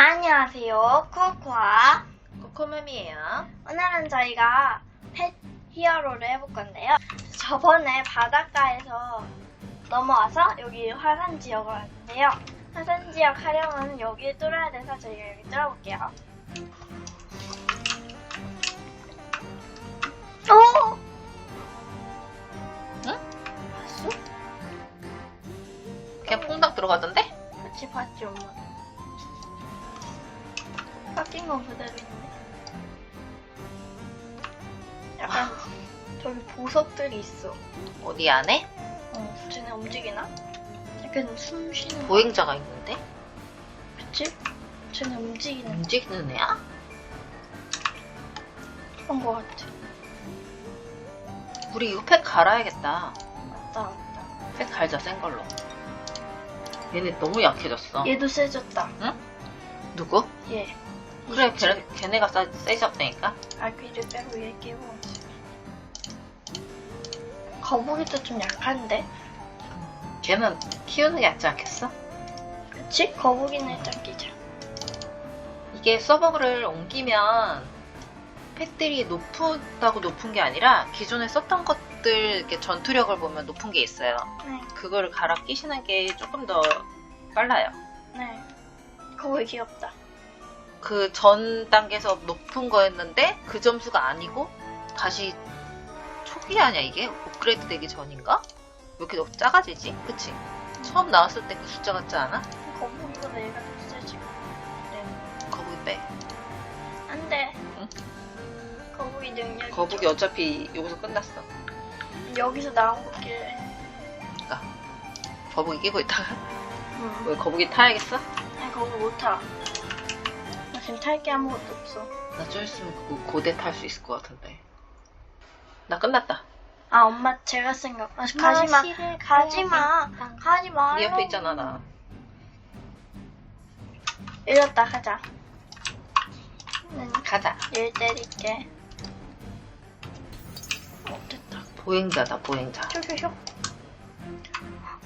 안녕하세요. 코코아. 코코맘이에요. 오늘은 저희가 펫 히어로를 해볼 건데요. 저번에 바닷가에서 넘어와서 여기 화산 지역을 왔는데요. 화산 지역 하려면 여기에 뚫어야 돼서 저희가 여기 뚫어볼게요. 오! 응? 봤어? 그냥 퐁당 들어가던데? 같이 봤지, 엄마. 깎인 건 그대로 있네. 약간 저기 보석들이 있어. 어디 안에? 어, 쟤네 움직이나? 약간 숨 쉬는 거. 보행자가 있는데? 그치? 쟤네 움직이는 움직이는 애야? 그런 거 같아. 우리 이거 팩 갈아야겠다. 맞다, 맞다. 팩 갈자, 센 걸로. 얘네 너무 약해졌어. 얘도 세졌다. 누구? 얘. 그래, 걔네, 걔네가 싸- 세졌다니까? 아귀를 빼고 얘 끼고. 거북이도 좀 약한데? 걔는 키우는 게 낫지 않겠어? 그치? 거북이는 일단 끼자. 이게 서버를 옮기면 팩들이 높다고 높은 게 아니라 기존에 썼던 것들 이렇게 전투력을 보면 높은 게 있어요. 네. 그거를 갈아 끼시는 게 조금 더 빨라요. 네. 거북이 귀엽다. 그 전 단계에서 높은 거였는데 그 점수가 아니고 다시 초기 아니야 이게? 업그레이드 되기 전인가? 왜 이렇게 너무 작아지지? 그치? 처음 나왔을 때 그 숫자 같지 않아? 거북이보다 얘가 더 세지. 네. 거북이 빼. 안 돼. 응? 거북이 능력이. 거북이 어차피 여기서 끝났어. 여기서 나온 거길래. 그러니까 거북이 끼고 있다가 응. 왜 거북이 타야겠어? 아니, 거북이 못 타. 나 지금 탈 게 아무것도 없어. 나 좀 있으면 그 고대 탈 수 있을 것 같은데. 나 끝났다. 아, 엄마 제가 생각. 아, 가지마. 가지마. 가지마. 네 옆에 있잖아 나. 이랬다 가자. 응, 가자. 얘 때릴게. 어, 됐다. 보행자다 보행자. 슈슈슈.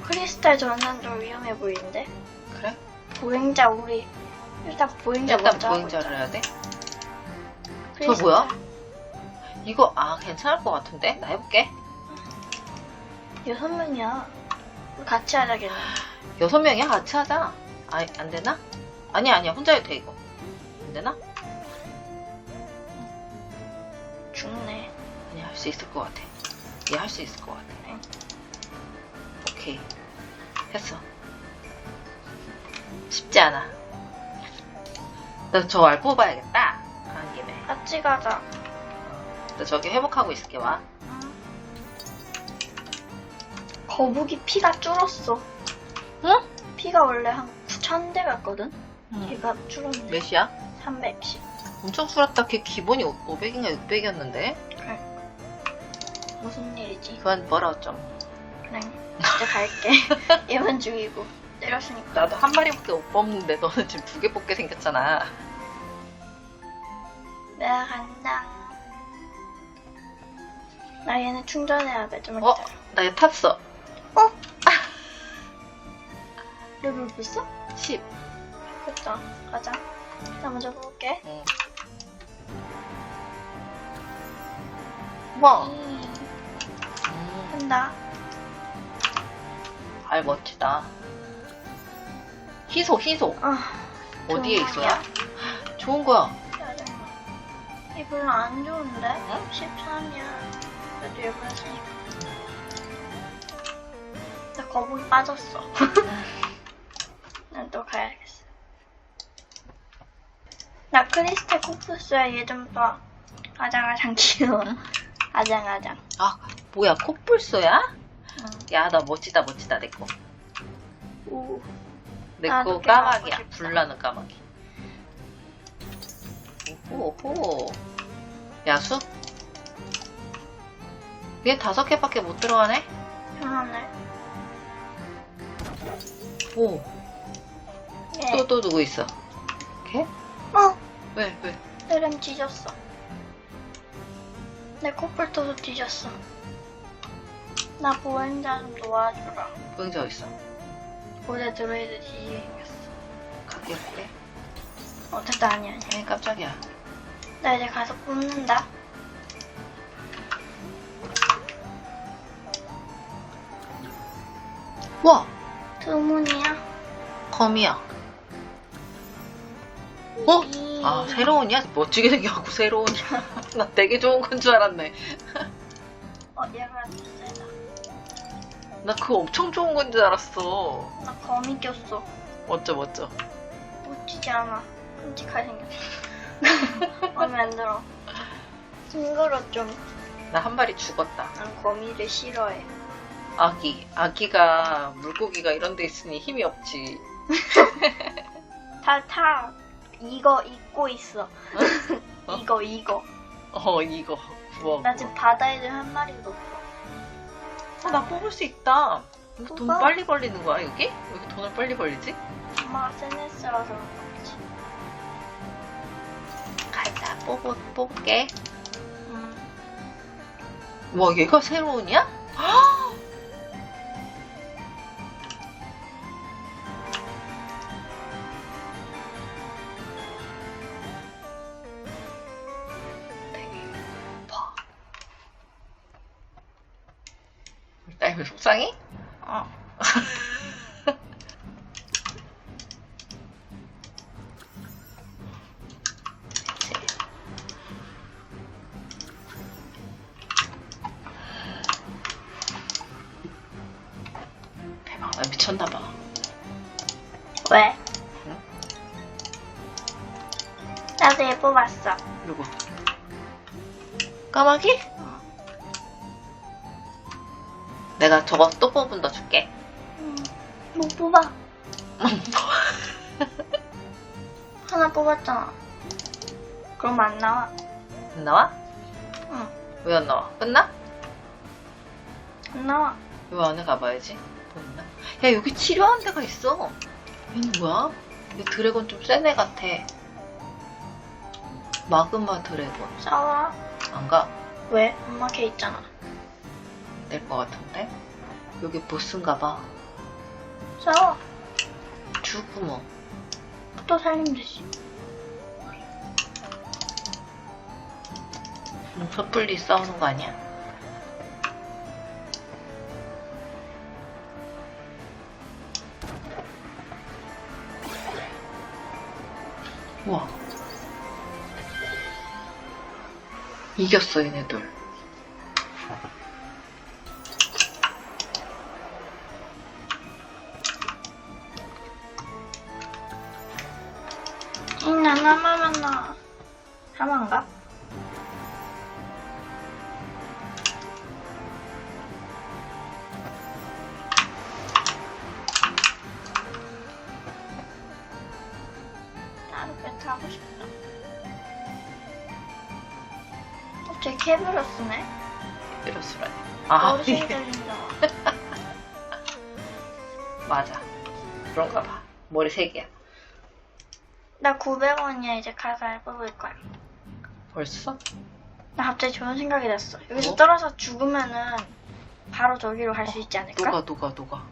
크리스탈 전선 좀 위험해 보이는데? 그래? 보행자 우리 일단 보행자 일단 먼저 하고 보행자를 해야 돼? 저. 뭐야? 이거 아 괜찮을 것 같은데? 나 해볼게. 여섯 명이야. 우리 같이 하자겠네. 여섯 명이야 같이 하자. 아, 안 되나? 아니야 아니야 혼자 해도 돼 이거. 안 되나? 죽네. 아니야 할수 있을 것 같아. 얘 할 수 있을 것 같아. 응. 오케이 했어. 쉽지 않아. 나 저 알 뽑아야겠다. 가는 김에. 같이 가자. 나 저기 회복하고 있을게 와. 거북이 피가 줄었어. 응? 피가 원래 한 9,000대 갔거든? 응. 얘가 줄었네. 몇이야? 310. 엄청 줄었다. 걔 기본이 500인가 600이었는데. 무슨 일이지? 그건 뭐라 좀. 그냥 진짜 갈게. 얘만 죽이고. 때렸으니까. 나도 한 마리밖에 못 뽑는데 너는 지금 두 개 뽑게 생겼잖아. 내가 간다. 나 얘는 충전해야 돼. 좀 어? 기다려. 나얘 탔어. 어? 레벨 비싸? 10. 됐다. 가자. 나 먼저 볼게. 응. 와. 음, 음, 간다. 알 멋지다. 희소, 희소. 아, 어디에 좋은 있어요? 거야? 좋은 거야. 얘 별로 안 좋은데? 응? 13이야. 그래도 얘보다 세니까. 나 거북이 빠졌어. 난 또 가야겠어. 나 크리스탈 코프스야. 얘 좀 봐. 아장아장 귀여워. 아장아장. 아, 뭐야, 코뿔소야? 응. 야, 나 멋지다, 멋지다, 내 거. 오. 내 나도 거걔 하고 까마귀야. 싶다. 불나는 까마귀. 오호, 야수? 얘 다섯 개밖에 못 들어가네? 편하네. 오, 얘. 또, 또 누구 있어? 걔? 어! 왜, 왜? 내렘 뒤졌어. 내 코뿔도도 뒤졌어. 나 보행자 좀 도와주라. 보행자 어딨어? 고대 드로이드 뒤지게 생겼어. 가게 할게. 어, 됐다, 아니야, 아니야. 에이 깜짝이야. 나 이제 가서 뽑는다. 와 두문이야. 거미야. 어? 이- 아 새로운이야? 멋지게 생겨갖고 새로운이야. 나 되게 좋은 건 줄 알았네. 어, 더 세다. 나 그거 엄청 좋은 건 줄 알았어. 나 거미 꼈어. 멋져 멋져. 멋지지 않아. 끔찍하게 생겼어. 마음에 안 들어. 징그러 좀. 나 한 마리 죽었다. 난 거미를 싫어해. 아기. 아기가 물고기가 이런 데 있으니 힘이 없지. 다, 타. 이거 입고 있어. 어? 이거, 이거. 어 이거 구워. 나 지금 바다에 한 마리도 없어. 어, 나 뽑을 수 있다. 이거 돈 뽑아? 빨리 벌리는 거야 여기? 왜 이렇게 돈을 빨리 벌리지? 엄마가 SNS라서 그런 거지. 가자 뽑을 뽑을게. 음. 와 얘가 새로운이야? 되 속상해? 어. 나 미쳤나봐. 왜? 응? 나도 얘 뽑았어. 누구? 까마귀? 내가 저거 또 뽑은다 줄게. 음, 못 뽑아. 하나 뽑았잖아. 그럼 안 나와. 안 나와? 응, 왜 안 나와? 끝나? 안 나와. 요 안에 가봐야지. 보이나? 야, 여기 치료하는 데가 있어. 얘는 뭐야? 이 드래곤 좀 센 애 같아. 마그마 드래곤. 싸워. 안 가? 왜? 엄마 걔 있잖아. 될 것 같은데? 여기 보스인가 봐. 싸워. 뭐. 또 살리면 되지. 음, 섣불리 싸우는 거 아니야? 우와. 이겼어, 얘네들. 하나인가? 나도 배트 하고 싶다. 어, 쟤 캐브러스네? 이럴수라니. 아, 어르신 들린다. 맞아. 그런가 봐. 머리 세 개야. 나 900원이야, 이제 가서 뽑을 거야. 벌써? 나 갑자기 좋은 생각이 났어. 여기서 뭐? 떨어져 죽으면은 바로 저기로 갈 수 있지 않을까? 녹아, 녹아, 녹아.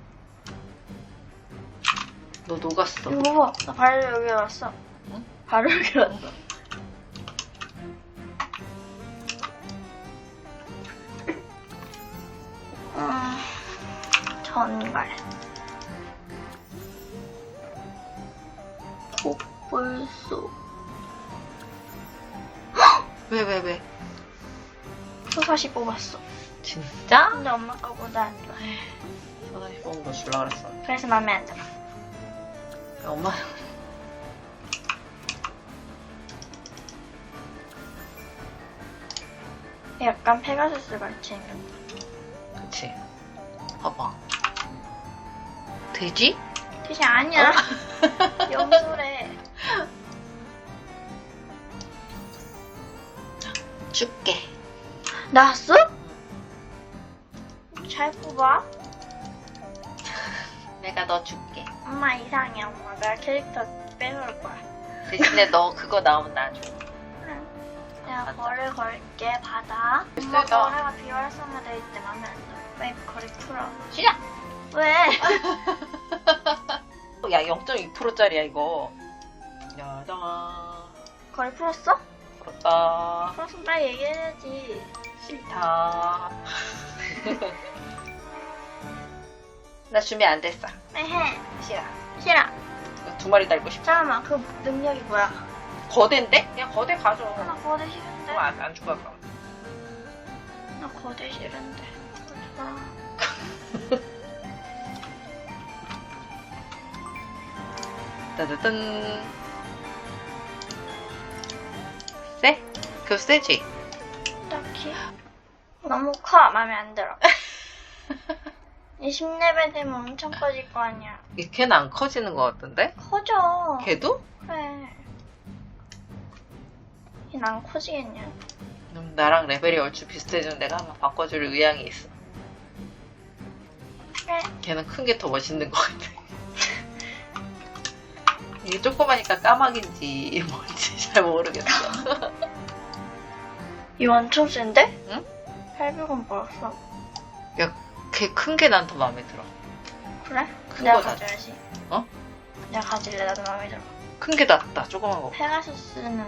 너 녹았어. 이거 봐. 나 바로 여기 왔어. 응? 바로 여기 왔어. 음, 전갈. 폭불소. 왜, 왜, 왜? 소사시 뽑았어. 진짜? 근데 엄마 거보다 안 좋아. 사다시 뽑은 거 줄라 그랬어. 그래서 마음에 안 들어. 야, 엄마. 약간 페가수스 같이 생겼다. 그치. 봐봐. 돼지? 뜻이 아니야. 염소래. 줄게. 나왔어? 잘 뽑아. 내가 너 줄게. 엄마 이상해 엄마. 내가 캐릭터 빼놓을 거야. 대신에 너 그거 나오면 나 줘. 응. 내가. 거를 걸게 받아. 글쎄, 엄마 나- 거래가 비활성화 돼 있대 마음에 안 들어. 빨리 거리 풀어. 시작! 왜? 야, 0.2%짜리야, 이거. 야, 가자. 거리 풀었어? 부럽다. 풀었으면 빨리 얘기해야지. 싫다. 나 준비 안 됐어. 에헤. 싫어. 싫어. 두 마리 달고 싶어. 잠깐만, 그 능력이 뭐야? 거대인데? 그냥 거대 가져. 나 거대 싫은데. 그럼 안, 안 죽어, 그럼. 나 거대 싫은데. 좋아. 따다단. 세? 그거 세지? 딱히. 너무 커. 마음에 안 들어. 이 10레벨 되면 엄청 커질 거 아니야. 이 걔는 안 커지는 것 같던데? 커져. 걔도? 그래. 얘는 안 커지겠냐? 음, 나랑 레벨이 얼추 비슷해지는 내가 한번 바꿔줄 의향이 있어. 그래. 걔는 큰 게 더 멋있는 것 같아. 이게 조그마니까 까마귀인지 뭔지 잘 모르겠어. 엄청 센데? 응? 800원 벌었어. 야, 걔큰 게 난 더 마음에 들어. 그래? 큰 내가. 가져야지. 어? 내가 가질래. 나도 마음에 들어. 큰 게 낫다, 조그만 거. 페가수스는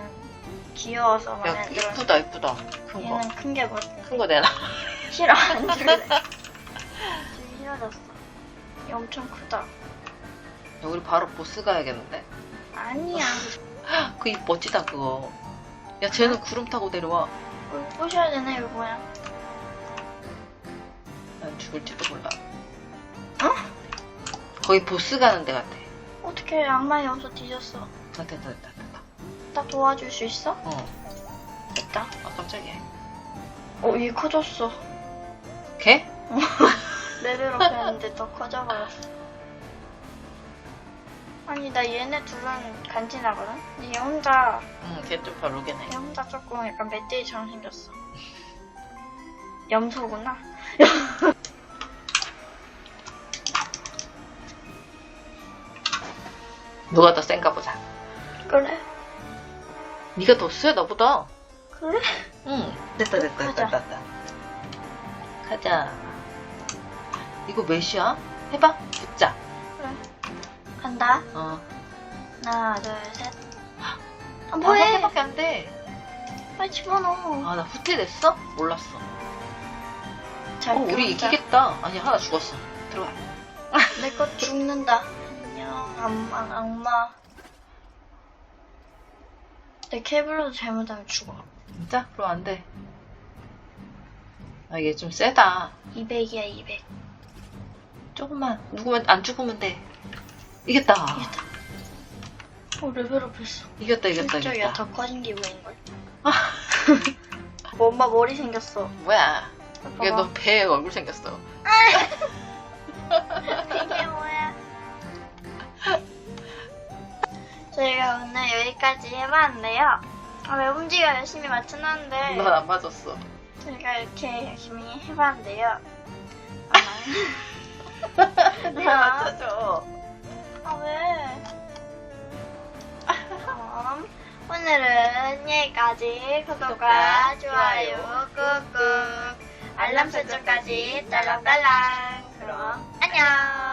귀여워서 마음에 야, 안 들어. 이쁘다, 이쁘다. 큰 거. 얘는 큰 게 멋있어. 큰거 내놔. 싫어. 안 줄래. 되게 싫어졌어. 얘 엄청 크다. 야, 우리 바로 보스 가야겠는데? 아니야. 그 입 멋지다, 그거. 야, 쟤는 구름 타고 내려와. 물 부셔야 되네, 이거 뭐야. 난 죽을지도 몰라. 어? 거기 보스 가는 데 같아. 어떻게 악마의 염소 뒤졌어. 아, 됐다, 됐다, 됐다. 나 도와줄 수 있어? 어. 됐다. 아, 깜짝이야. 어, 얘 커졌어. 걔? 레벨업 했는데 더 커져버렸어. 아니, 나 얘네 둘은 간지나거든? 근데 얘 혼자, 응, 걔 좀 별로긴 해. 얘 혼자 조금 약간 멧돼지처럼 생겼어. 염소구나? 누가 더 센가 보자. 그래? 네가 더 세, 나보다. 그래? 응. 됐다, 됐다, 가자. 됐다, 됐다. 가자. 이거 몇이야? 해봐. 붙자. 간다. 어. 하나, 둘, 셋. 아, 아, 뭐해? 한 개밖에 안 돼. 빨리 집어넣어. 아, 나 후퇴 됐어? 몰랐어. 잘 어, 우리 이기겠다. 아니, 하나 죽었어. 들어가. 내거 죽는다. 안녕, 악마, 악마. 내 케이블러도 잘못하면 죽어. 진짜? 그럼 안 돼. 아, 얘 좀 세다. 200이야, 200. 조금만. 누구면 안 죽으면 돼. 이겼다. 이겼다. 어, 레벨업 했어. 이겼다, 이겼다, 실적이야, 이겼다. 더 커진 기분인걸. 뭐, 엄마 머리 생겼어. 뭐야? 봐봐. 얘너 배에 얼굴 생겼어. 이게 뭐야? 저희가 오늘 여기까지 해봤는데요. 아, 왜 움직여 열심히 맞춰놨는데. 넌 안 맞았어. 저희가 이렇게 열심히 해봤는데요. 아, 네가 맞춰줘. 아 왜? 그럼 오늘은 여기까지. 구독과 구독과 좋아요 꾹꾹. 알람 설정까지 딸랑딸랑. 그럼 안녕